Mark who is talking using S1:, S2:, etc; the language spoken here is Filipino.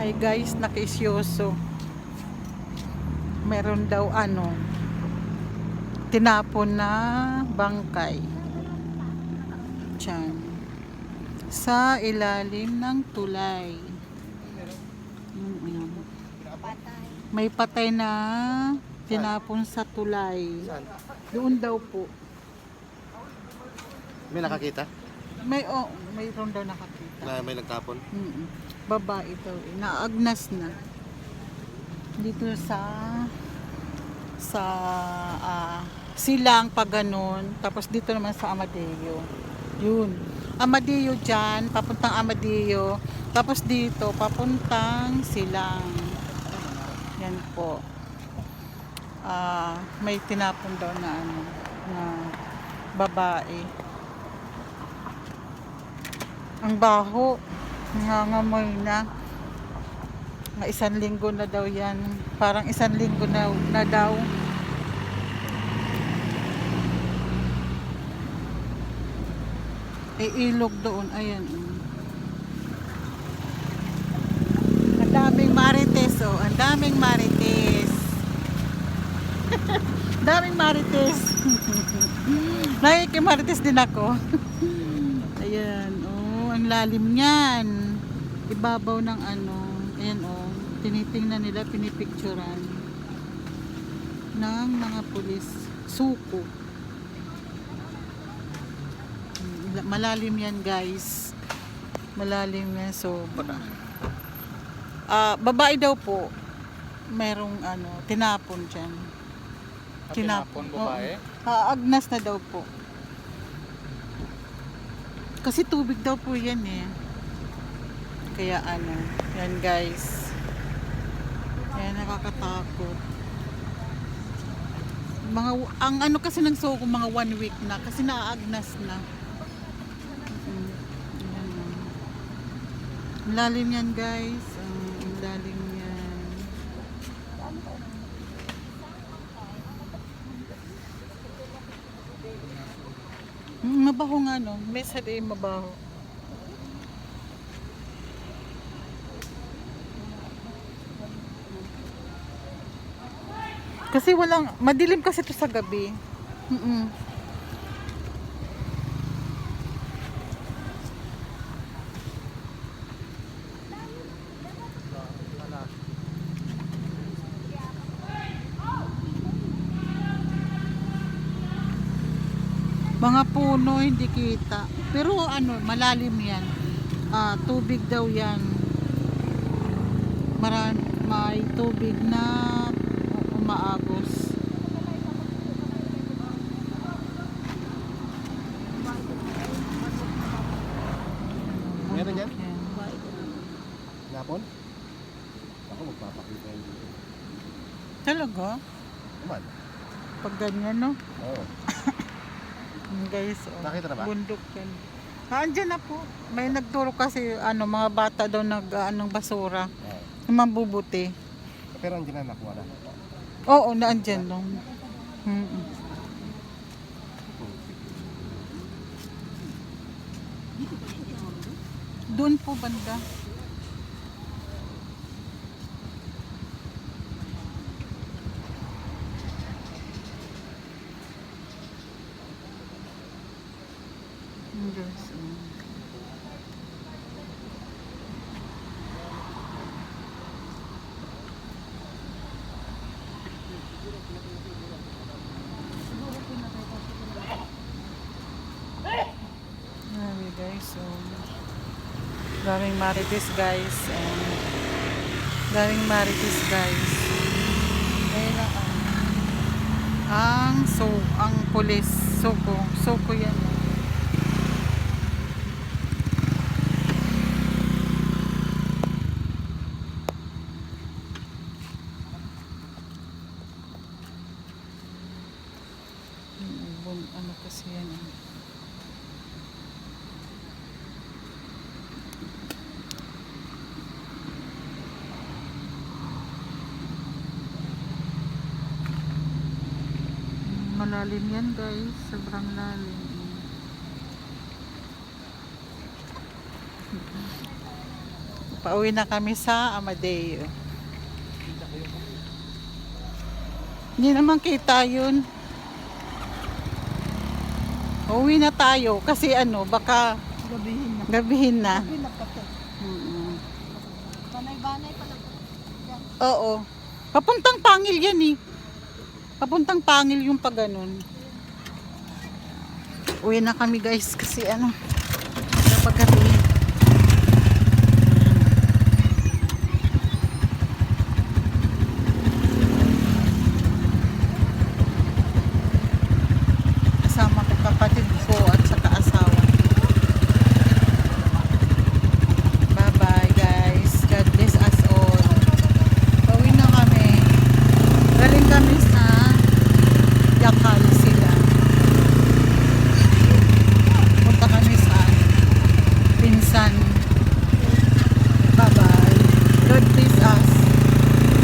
S1: Hi guys, nakiisyoso. Meron daw ano, tinapon na bangkay. Diyan. Sa ilalim ng tulay. May patay na tinapon sa tulay. Doon daw po.
S2: May nakakita?
S1: May oh, mayroon daw nakakita.
S2: Na may nagtapon?
S1: Mm Babae daw. eh. Naagnas na. Dito sa sa ah, silang pag ganun. Tapos dito naman sa Amadeo. Yun. Amadeo dyan, papuntang Amadeo. Tapos dito, papuntang silang. Yan po. Ah, may tinapon daw na ano, na babae. Ang baho. Nangangamoy na. Mga isang linggo na daw yan. Parang isang linggo na, na daw. May ilog doon. Ayan. Ang daming marites oh. Ang daming marites. daming marites. Nakikimarites din ako. Ayan, lalim niyan. Ibabaw ng ano, ayan oh, tinitingnan nila, pinipicturan ng mga pulis. Suko. Malalim yan guys. Malalim yan sobra. Ah, babae daw po. Merong ano, tinapon dyan.
S3: Tinapon babae?
S1: Ah, agnas na daw po. Kasi tubig daw po yan eh. Kaya ano, yan guys. Kaya nakakatakot. Mga, ang ano kasi ng soko, mga one week na. Kasi naaagnas na. Mm, oh. Ang lalim yan guys. Ang ang lalim yan. Mm, mabaho nga no. May sabi mabaho. Kasi walang, madilim kasi to sa gabi. Mm Mga puno hindi kita. Pero ano, malalim yan. Ah, tubig daw yan. Maran may tubig na umaagos.
S2: Meron? Yan. Napon? Ako magpapakita yun dito.
S1: Talaga?
S2: Naman.
S1: Pag ganyan, no?
S2: Oo.
S1: Yan, guys, oh.
S2: Nakita na ba?
S1: Bundok yan. Ah, andyan na po. May nagturo kasi, ano, mga bata daw nag, ah, ng basura.
S2: Oo.
S1: Yung mabubuti.
S2: Pero andyan na nakuha na.
S1: Oo, naandyan no. Mm Doon po banda. Yung guys, oh. Grabe guys, so daming marites guys. And daming marites guys. Ayun na ang ang so ang pulis suko suko yan Bun- ano kasi yan eh. Malalim yan guys. Sobrang lalim. Pauwi na kami sa Amadeo. Hindi naman kita yun. Uwi na tayo kasi ano, baka
S4: Gabihin na.
S1: gabihin na.
S4: Gabihin na pati.
S1: Mm-mm.
S4: Banay-banay pala. Yan.
S1: Oo. Papuntang pangil yan eh. Papuntang pangil yung pag ganun. Uwi na kami guys kasi ano, paggabihin